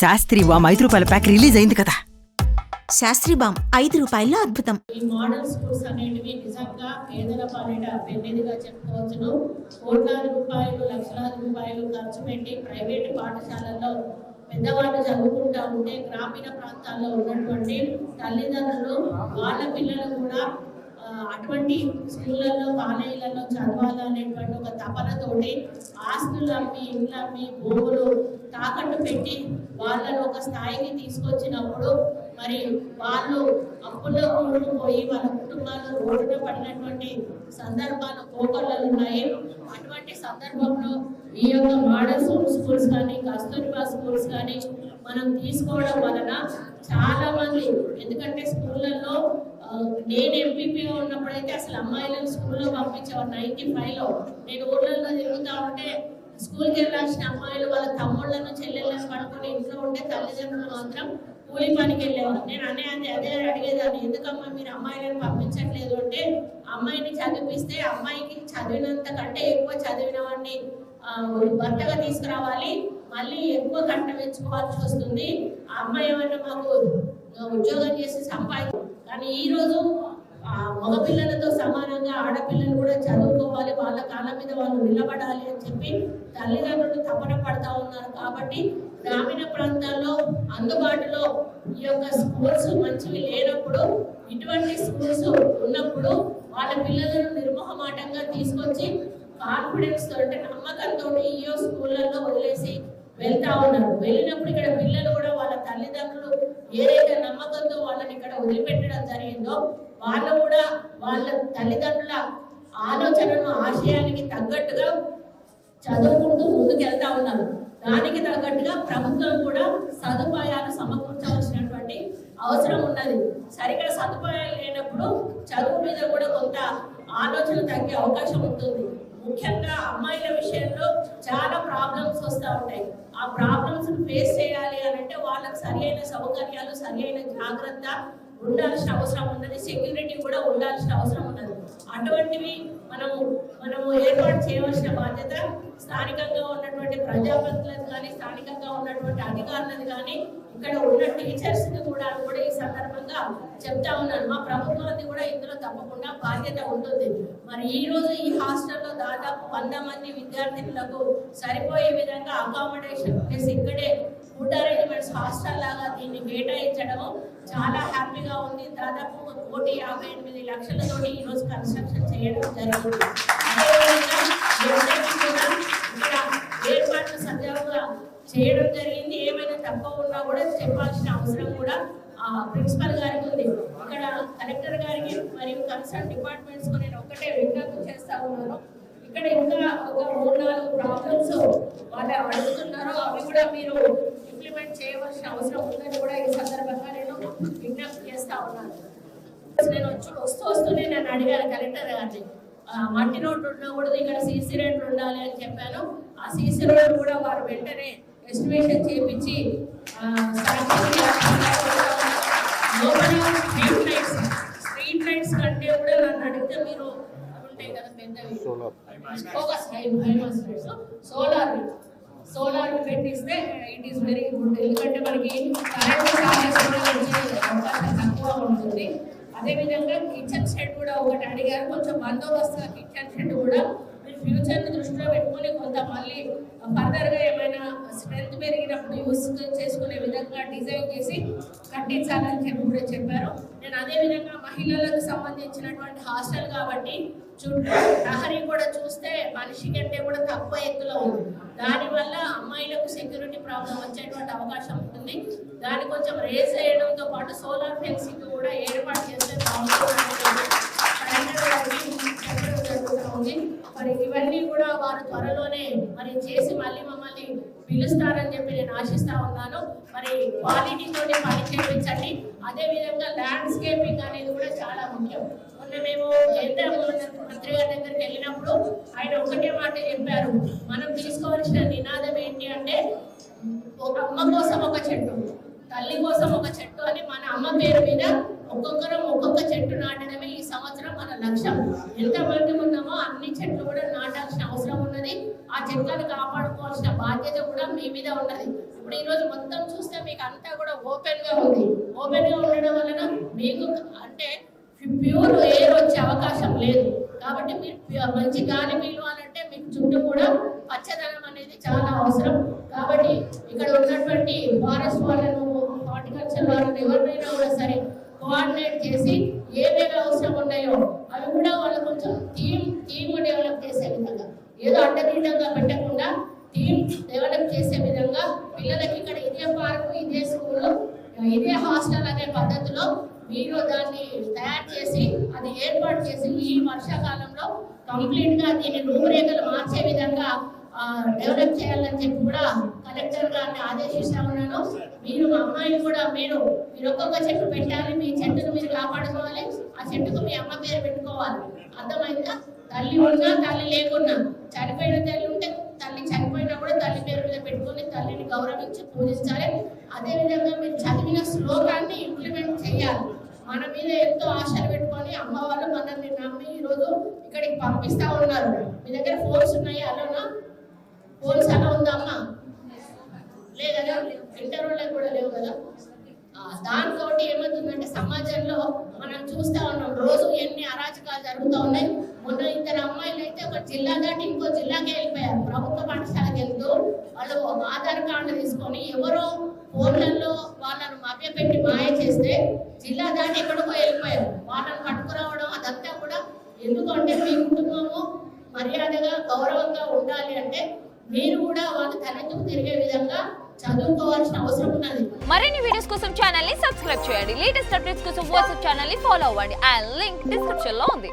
శాస్త్రి వామ్ ఐదు రూపాయల pack release అయింది కదా. శాస్త్రి బామ్ ఐదు రూపాయల్లో అద్భుతం. ఈ మోడల్ స్కూల్స్ అనేటివి నిజంగా పేదల పాలిట పెద్దదిగా చెప్పుకోవచ్చును. కోట్లాది రూపాయలు లక్షలాది రూపాయలు ఖర్చు పెట్టి ప్రైవేటు పాఠశాలల్లో పెద్దవాళ్ళు చదువుకుంటా ఉంటే గ్రామీణ ప్రాంతాల్లో ఉన్నటువంటి తల్లిదండ్రులు వాళ్ళ పిల్లలు కూడా అటువంటి స్కూళ్ళల్లో కాలేజీలలో చదవాలనేటువంటి ఒక తపనతోటి ఆస్తులు అమ్మి ఇండ్లు అమ్మి భూములు తాకట్టు పెట్టి వాళ్ళను ఒక స్థాయికి తీసుకొచ్చినప్పుడు మరి వాళ్ళు అప్పుల్లో కూరుకుపోయి వాళ్ళ కుటుంబాలు రోడ్డున పడినటువంటి సందర్భాలు కోకొల్లలు ఉన్నాయి. అటువంటి సందర్భంలో ఈ యొక్క మోడల్ స్కూల్స్ కానీ కస్తూరిబా స్కూల్స్ కానీ మనం తీసుకోవడం వలన చాలా మంది ఎందుకంటే స్కూళ్ళల్లో నేను ఎంపీపీగా ఉన్నప్పుడైతే అసలు అమ్మాయిలను స్కూల్లో పంపించేవారు నైన్టీ ఫైవ్లో నేను ఊళ్ళల్లో తిరుగుతా ఉంటే స్కూల్కి వెళ్ళాల్సిన అమ్మాయిలు వాళ్ళ తమ్ముళ్ళను చెల్లెళ్ళను పడుకుని ఇంట్లో ఉంటే తల్లిదండ్రులు మాత్రం కూలి పనికి వెళ్ళేవారు. నేను అనే అదే అదే అడిగేదాన్ని ఎందుకమ్మా మీరు అమ్మాయిలను పంపించట్లేదు? అంటే అమ్మాయిని చదివిస్తే అమ్మాయికి చదివినంత కంటే ఎక్కువ చదివిన వాడిని భర్తగా తీసుకురావాలి. మళ్ళీ ఎక్కువ కట్ట పెంచుకోవాల్సి వస్తుంది. ఆ అమ్మాయి ఏమన్నా మాకు ఉద్యోగం చేసి సంపాదించు కానీ ఈ రోజు మగపిల్లలతో సమానంగా ఆడపిల్లలు కూడా చదువుకోవాలి. వాళ్ళ కాళ్ళ మీద వాళ్ళు నిలబడాలి అని చెప్పి తల్లిదండ్రులు తపన పడతా ఉన్నారు. కాబట్టి గ్రామీణ ప్రాంతాల్లో అందుబాటులో ఈ యొక్క స్కూల్స్ మంచివి లేనప్పుడు ఇటువంటి స్కూల్స్ ఉన్నప్పుడు వాళ్ళ పిల్లలను నిర్మోహమాటంగా తీసుకొచ్చి కాన్ఫిడెన్స్తో అంటే నమ్మకంతో ఈ స్కూళ్ళల్లో వదిలేసి వెళ్తా ఉన్నారు. వెళ్ళినప్పుడు ఇక్కడ పిల్లలు కూడా వాళ్ళ తల్లిదండ్రులు ఏదైతే నమ్మకంతో వాళ్ళని ఇక్కడ వదిలిపెట్టడం జరిగిందో వాళ్ళు కూడా వాళ్ళ తల్లిదండ్రుల ఆలోచనను ఆశయానికి తగ్గట్టుగా చదువుకుంటూ ముందుకెళ్తా ఉన్నారు. దానికి తగ్గట్టుగా ప్రభుత్వం కూడా సదుపాయాలు సమకూర్చవలసినటువంటి అవసరం ఉన్నది. సరిగ్గా సదుపాయాలు లేనప్పుడు చదువు మీద కూడా కొంత ఆలోచన తగ్గే అవకాశం ఉంటుంది. ముఖ్యంగా అమ్మాయిల విషయంలో చాలా ప్రాబ్లమ్స్ వస్తూ ఉంటాయి. ఆ ప్రాబ్లమ్స్ ఫేస్ చేయాలి అని అంటే వాళ్ళకి సరియైన సౌకర్యాలు సరి అయిన జాగ్రత్త ఉండాల్సిన అవసరం ఉన్నది. సెక్యూరిటీ కూడా ఉండాల్సిన అవసరం ఉన్నది. అటువంటివి మనము మనము ఏర్పాటు చేయవలసిన బాధ్యత స్థానికంగా ఉన్నటువంటి ప్రజాప్రతినిధులు కానీ స్థానికంగా ఉన్నటువంటి అధికారులది కానీ ఇక్కడ ఉన్న టీచర్స్ కూడా కూడా ఈ సందర్భంగా చెప్తా ఉన్నాను. మా ప్రభుత్వానికి కూడా ఇందులో తప్పకుండా బాధ్యత ఉంటుంది. మరి ఈ రోజు ఈ హాస్టల్లో దాదాపు వంద మంది విద్యార్థినులకు సరిపోయే విధంగా అకామిడేషన్ ప్లస్ ఇక్కడే ఫుడ్ అరేంజ్మెంట్స్ హాస్టల్ లాగా దీన్ని కేటాయించడము చాలా హ్యాపీగా ఉంది. దాదాపు ఒక కోటి యాభై ఎనిమిది లక్షలతో ఈరోజు కన్స్ట్రక్షన్ చేయడం జరిగింది. ఏర్పాట్లు సజావుగా చేయడం జరిగింది. ఏమైనా తక్కువ ఉన్నా కూడా చెప్పాల్సిన అవసరం కూడా ప్రిన్సిపల్ గారికి ఉంది. ఇక్కడ కలెక్టర్ గారికి మరియు కన్సర్న్ డిపార్ట్మెంట్స్ నేను ఒక్కటే విజ్ఞప్తి చేస్తా ఉన్నాను. ఇక్కడ ఇంకా ఒక మూడు నాలుగు ప్రాబ్లమ్స్ వాళ్ళు అడుగుతున్నారో అవి కూడా మీరు ఇంప్లిమెంట్ చేయవలసిన అవసరం ఉందని కూడా ఈ సందర్భంగా నేను విజ్ఞప్తి చేస్తా ఉన్నాను. నేను వచ్చి వస్తూ వస్తూనే నేను అడిగాను కలెక్టర్ గారిని. మట్టి రోడ్డు ఉండకూడదు ఇక్కడ సీసీ రోడ్డు ఉండాలి అని చెప్పాను. ఆ సీసీ రోడ్డు కూడా వారు వెంటనే ఎస్టిమేషన్. లోపల స్ట్రీట్ లైట్స్ స్ట్రీట్ లైట్స్ కంటే కూడా నన్ను అడిగితే మీరు ఉంటాయి కదా పెద్దవి. Focus solar. సోలార్ పెట్టిస్తే ఇట్ ఈస్ వెరీ గుడ్ ఎందుకంటే మనకి కరెంట్ కూడా వచ్చే అవకాశం తక్కువ ఉంటుంది. అదేవిధంగా కిచెన్ షెడ్ కూడా ఒకటి అడిగారు. కొంచెం బందోబస్తు కిచెన్ షెడ్ కూడా ఫ్యూచర్ని ఫ్యూచర్ దృష్టిలో పెట్టుకొని కొంత మళ్ళీ ఫర్దర్గా ఏమైనా స్ట్రెంత్ పెరిగినప్పుడు యూస్ చేసుకునే విధంగా డిజైన్ చేసి కట్టించాలని చెప్పి కూడా చెప్పారు. నేను అదే విధంగా మహిళలకు సంబంధించినటువంటి హాస్టల్ కాబట్టి చుట్టూ ప్రహరీ కూడా చూస్తే మనిషి కంటే కూడా తక్కువ ఎత్తులో ఉంది. దానివల్ల అమ్మాయిలకు సెక్యూరిటీ ప్రాబ్లం వచ్చేటువంటి అవకాశం ఉంటుంది. దాన్ని కొంచెం రేస్ చేయడంతో పాటు సోలార్ ఫెన్సింగ్ కూడా ఏర్పాటు చేస్తే బాగుంటుంది కలెక్టర్ గారికి చెప్పడం జరుగుతూ ఉంది. మరి ఇవన్నీ కూడా వారు త్వరలోనే మరి చేసి మళ్ళీ మమ్మల్ని పిలుస్తారని చెప్పి నేను ఆశిస్తా ఉన్నాను మరి క్వాలిటీతోటి పని చేయించండి. అదే విధంగా ల్యాండ్స్కేపింగ్ అనేది కూడా చాలా ముఖ్యం. మొన్న మేము కేంద్ర మంత్రి గారి దగ్గరికి వెళ్ళినప్పుడు ఆయన ఒకటే మాట చెప్పారు. మనం తీసుకోవాల్సిన నినాదం ఏంటి అంటే ఒక అమ్మ కోసం ఒక చెట్టు తల్లి కోసం ఒక చెట్టు అని మన అమ్మ పేరు మీద ఒక్కొక్కరం ఒక్కొక్క చెట్టు నాటడమే ఈ సంవత్సరం మన లక్ష్యం. ఎంత మంది ఉన్నామో అన్ని చెట్లు కూడా నాటాల్సిన అవసరం ఉన్నది ఆ చెట్లను కాపాడుకోవాల్సిన బాధ్యత కూడా మీ మీద ఉన్నది. ఇప్పుడు ఈరోజు మొత్తం చూస్తే మీకు అంతా కూడా ఓపెన్గా ఉంది. ఓపెన్గా ఉండడం వలన మీకు అంటే ప్యూర్ ఎయిర్ వచ్చే అవకాశం లేదు. కాబట్టి మీరు మంచి గాలి పీలవాలంటే మీకు చుట్టూ కూడా పచ్చదనం అనేది చాలా అవసరం. కాబట్టి ఇక్కడ ఉన్నటువంటి ఫారెస్ట్ వాళ్ళను హార్టికల్చర్ వాళ్ళను ఎవరినైనా కూడా సరే కోఆర్డినేట్ చేసి ఏమేమి అవసరం ఉన్నాయో అవి కూడా వాళ్ళు కొంచెం టీమ్ టీమ్ డెవలప్ చేసే విధంగా ఏదో అడ్డదిడ్డంగా పెట్టకుండా టీమ్ డెవలప్ చేసే విధంగా పిల్లలకి ఇక్కడ ఇదే పార్కు ఇదే స్కూల్ ఇదే హాస్టల్ అనే పద్ధతిలో మీరు దాన్ని తయారు చేసి ఏర్పాటు చేసి ఈ వర్షాకాలంలో కంప్లీట్గా దీని రూపురేఖలు మార్చే విధంగా డెవలప్ చేయాలని చెప్పి కూడా కలెక్టర్ గారిని ఆదేశిస్తా ఉన్నాను. మీరు మా అమ్మాయిని కూడా మీరు మీరు ఒక్కొక్క చెట్టు పెట్టాలి మీ చెట్టును మీరు కాపాడుకోవాలి ఆ చెట్టుకు మీ అమ్మ పేరు పెట్టుకోవాలి. అర్థమైందా? తల్లి ఉన్నా తల్లి లేకున్నా చనిపోయిన తల్లి ఉంటే తల్లి చనిపోయినా కూడా తల్లి పేరు మీద పెట్టుకొని తల్లిని గౌరవించి పూజించాలి. అదేవిధంగా మీరు చదివిన శ్లోకాన్ని ఇంప్లిమెంట్ చేయాలి. మన మీద ఎంతో ఆశలు పెట్టుకొని అమ్మ వాళ్ళు మనల్ని నమ్మి ఈ రోజు ఇక్కడికి పంపిస్తా ఉన్నారు. మీ దగ్గర ఫోన్స్ ఉన్నాయి అలానా? ఫోన్స్ అలా ఉందా అమ్మ? లేదా ఇంటర్వ్యూలో ఇంటర్ వాళ్ళకి కూడా లేవు కదా? దానికోటి దాంతో ఏమవుతుందంటే సమాజంలో మనం చూస్తా ఉన్నాం రోజు ఎన్ని అరాచకాలు జరుగుతూ ఉన్నాయి. మొన్న ఇద్దరు అమ్మాయిలు అయితే ఒక జిల్లా దాటి ఇంకో జిల్లాకి వెళ్ళిపోయారు. ప్రభుత్వ పాఠశాలకు వెళ్తూ వాళ్ళు ఆధార్ కార్డు తీసుకొని ఎవరో ఫోన్లలో వాళ్ళను మభ్యపెట్టి మాయ జిల్లా దాటి ఎక్కడికో వెళ్ళిపోయారు. వాళ్ళని పట్టుకురావడం అదంతా కూడా ఎందుకంటే మీ కుటుంబము మర్యాదగా గౌరవంగా ఉండాలి అంటే మీరు కూడా వాళ్ళ తలెత్తుకు తిరిగే విధంగా చదువుకోవాల్సిన అవసరం ఉన్నది. మరిన్ని వీడియోస్ కోసం ఛానల్ని సబ్స్క్రైబ్ చేయండి. లేటెస్ట్ అప్డేట్స్ కోసం వాట్సాప్ ఛానల్ని ఫాలో అవ్వండి. ఆ లింక్ డిస్క్రిప్షన్లో ఉంది.